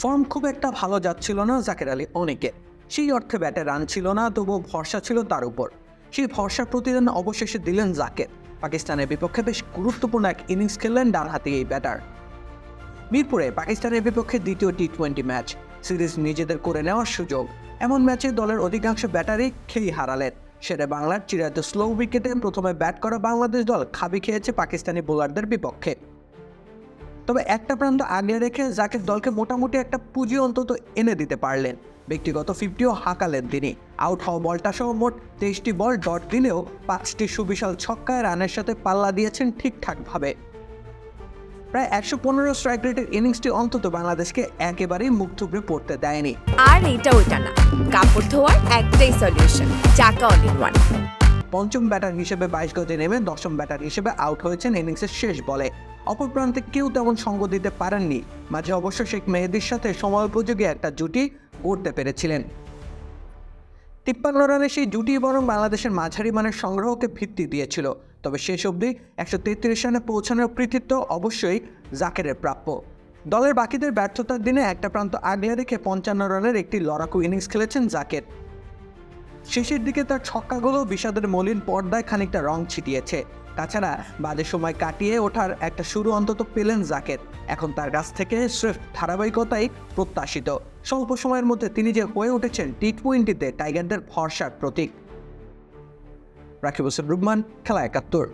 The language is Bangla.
ফর্ম খুব একটা ভালো যাচ্ছিল না জাকের আলী অনেকে। সেই অর্থে ব্যাটে রান ছিল না, তবুও ভরসা ছিল তার উপর। সেই ভরসার প্রতিদান অবশেষে দিলেন জাকের। পাকিস্তানের বিপক্ষে বেশ গুরুত্বপূর্ণ এক ইনিংস খেললেন ডানহাতি এই ব্যাটার। মিরপুরে পাকিস্তানের বিপক্ষে দ্বিতীয় টি টোয়েন্টি ম্যাচ। সিরিজ নিজেদের করে নেওয়ার সুযোগ। এমন ম্যাচে দলের অধিকাংশ ব্যাটারই খেই হারালেন। সেটা বাংলার চিরায়ত স্লো উইকেটে প্রথমে ব্যাট করা বাংলাদেশ দল খাবি খেয়েছে পাকিস্তানি বোলারদের বিপক্ষে। তবে একটা প্রান্ত আগলে রেখে জাকের দলকে মোটামুটি একটা পুঁজি অন্তত এনে দিতে পারলেন। ব্যক্তিগত ফিফটিও হাঁকালেন তিনি। আউট হওয়া বলটা সহ মোট তেইশটি বল ডট দিলেও পাঁচটি সুবিশাল ছক্কায় রানের সাথে পাল্লা দিয়েছেন ঠিকঠাকভাবে। প্রায় একশো পনেরো স্ট্রাইক রেটের ইনিংসটি অন্তত বাংলাদেশকে একেবারেই মুখ থুবড়ে পড়তে দেয়নি। আর এটা ওইটা না। কাপড় ধোয়ার একটাই সলিউশন চাকা অল ইন ওয়ান পঞ্চম ব্যাটার হিসেবে বাইশ গজে নেমে দশম ব্যাটার হিসেবে আউট হয়েছেন ইনিংসের শেষ বলে। অপর প্রান্তে কেউ তেমন সঙ্গ দিতে পারেননি। মাঝে অবশ্য শেখ মেহেদির সাথে সময়োপযোগী একটা জুটি গড়তে পেরেছিলেন। তিপ্পান্ন রানে সেই জুটি বরং বাংলাদেশের মাঝারি মানের সংগ্রহকে ভিত্তি দিয়েছিল। তবে শেষ অবধি একশো তেত্রিশ রানে পৌঁছানোর কৃতিত্ব অবশ্যই জাকেরের প্রাপ্য। দলের বাকিদের ব্যর্থতার দিনে একটা প্রান্ত আগলে রেখে পঞ্চান্ন রানের একটি লড়াকু ইনিংস খেলেছেন জাকের। শেষের দিকে তার ছক্কাগুলো বিষাদের মলিন পর্দায় খানিকটা রং ছিটিয়েছে। তাছাড়া বাজে সময় কাটিয়ে ওঠার একটা শুরু অন্তত পেলেন জাকের। এখন তার কাছ থেকে স্রেফ ধারাবাহিকতাই প্রত্যাশিত। স্বল্প সময়ের মধ্যে তিনি যে হয়ে উঠেছেন টি টোয়েন্টিতে টাইগারদের ভরসার প্রতীক। রাকিব হোসেন রুবমান খেলা একাত্তর।